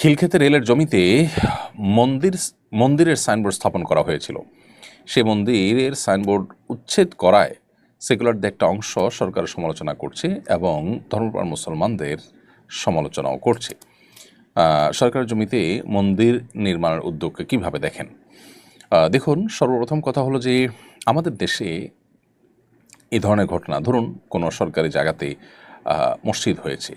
খিলক্ষেতে রেলের জমিতে মন্দির মন্দিরের সাইনবোর্ড স্থাপন করা হয়েছিল। সে মন্দিরের সাইনবোর্ড উচ্ছেদ করায় সেকুলারদের একটা অংশ সরকার সমালোচনা করছে এবং ধর্মপ্রাণ মুসলমানদের সমালোচনাও করছে। আহ, সরকারের জমিতে মন্দির নির্মাণের উদ্যোগকে কীভাবে দেখেন? দেখুন সর্বপ্রথম কথা হলো যে আমাদের দেশে এ ধরনের ঘটনা ধরুন কোনো সরকারি জায়গাতে মসজিদ হয়েছে।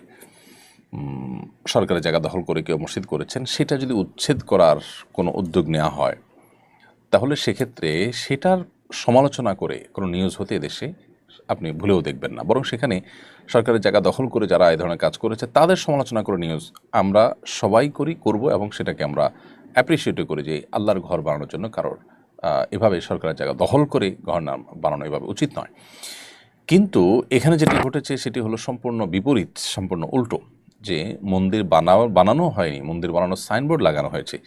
উম, সরকারি জায়গা দখল করে কেউ মসজিদ করেছেন সেটা যদি উচ্ছেদ করার কোনো উদ্যোগ নেওয়া হয় তাহলে সেক্ষেত্রে সেটার সমালোচনা করে কোনো নিউজ হতে দেশে আপনি ভুলেও দেখবেন না। বরং সেখানে সরকারের জায়গা দখল করে যারা এই ধরনের কাজ করেছে তাদের সমালোচনা করে নিউজ আমরা সবাই করি করব এবং সেটাকে আমরা অ্যাপ্রিসিয়েটও করি যে আল্লাহর ঘর বানানোর জন্য কারোর এভাবে সরকারের জায়গা দখল করে ঘর না বানানো এভাবে উচিত নয়। কিন্তু এখানে যেটি ঘটেছে সেটি হলো সম্পূর্ণ বিপরীত সম্পূর্ণ উল্টো। যে মন্দির বানাও, বানানো হয়নি, মন্দির বানানোর সাইনবোর্ড লাগানো হয়েছে।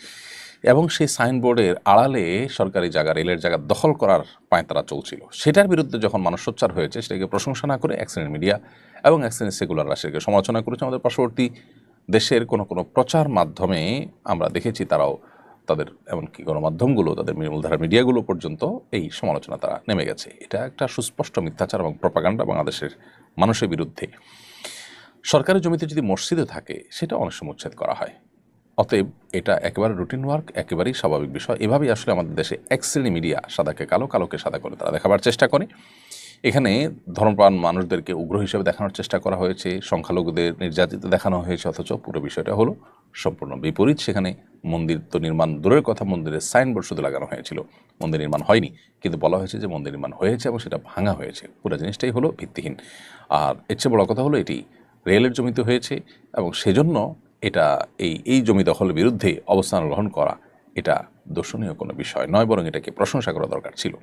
এবং সেই সাইনবোর্ডের আড়ালে সরকারি জায়গা, রেলের জায়গা দখল করার পায়তারা চলছিল। সেটার বিরুদ্ধে যখন মানুষ সোচ্চার হয়েছে, সেটাকে প্রশংসা না করে অ্যাক্সিডেন্ট মিডিয়া এবং অ্যাক্সিডেন্ট সেকুলাররা সেটাকে সমালোচনা করেছে। আমাদের পার্শ্ববর্তী দেশের কোনো কোনো প্রচার মাধ্যমে আমরা দেখেছি তারাও তাদের এমনকি গণমাধ্যমগুলো, তাদের মূলধারা মিডিয়াগুলো পর্যন্ত এই সমালোচনা তারা নেমে গেছে। এটা একটা সুস্পষ্ট মিথ্যাচার এবং প্রপাগান্ডা বাংলাদেশের মানুষের বিরুদ্ধে। সরকারি জমিতে যদি মসজিদে থাকে, সেটা অনেক সময় উচ্ছেদ করা হয়। অতএব এটা একেবারে রুটিন ওয়ার্ক একেবারেই স্বাভাবিক বিষয়। এভাবেই আসলে আমাদের দেশে এক শ্রেণি মিডিয়া সাদাকে কালো, কালোকে সাদা করে তারা দেখাবার চেষ্টা করে। এখানে ধর্মপ্রাণ মানুষদেরকে উগ্র হিসেবে দেখানোর চেষ্টা করা হয়েছে, সংখ্যালঘুদের নির্যাতিত দেখানো হয়েছে, অথচ পুরো বিষয়টা হলো সম্পূর্ণ বিপরীত। সেখানে মন্দির তো নির্মাণ, দূরের কথা মন্দিরের সাইনবোর্ড শুধু লাগানো হয়েছিল। মন্দির নির্মাণ হয়নি, কিন্তু বলা হয়েছে যে মন্দির নির্মাণ হয়েছে এবং সেটা ভাঙা হয়েছে। পুরো জিনিসটাই হলো ভিত্তিহীন। আর এর চেয়ে বড় কথা হলো এটি রেলের জমিতে হয়েছে এবং সেজন্য এটা এই এই জমি দখলের বিরুদ্ধে অবস্থান গ্রহণ করা এটা দর্শনীয় কোনো বিষয় নয়, বরং এটাকে প্রশংসা করা দরকার ছিল।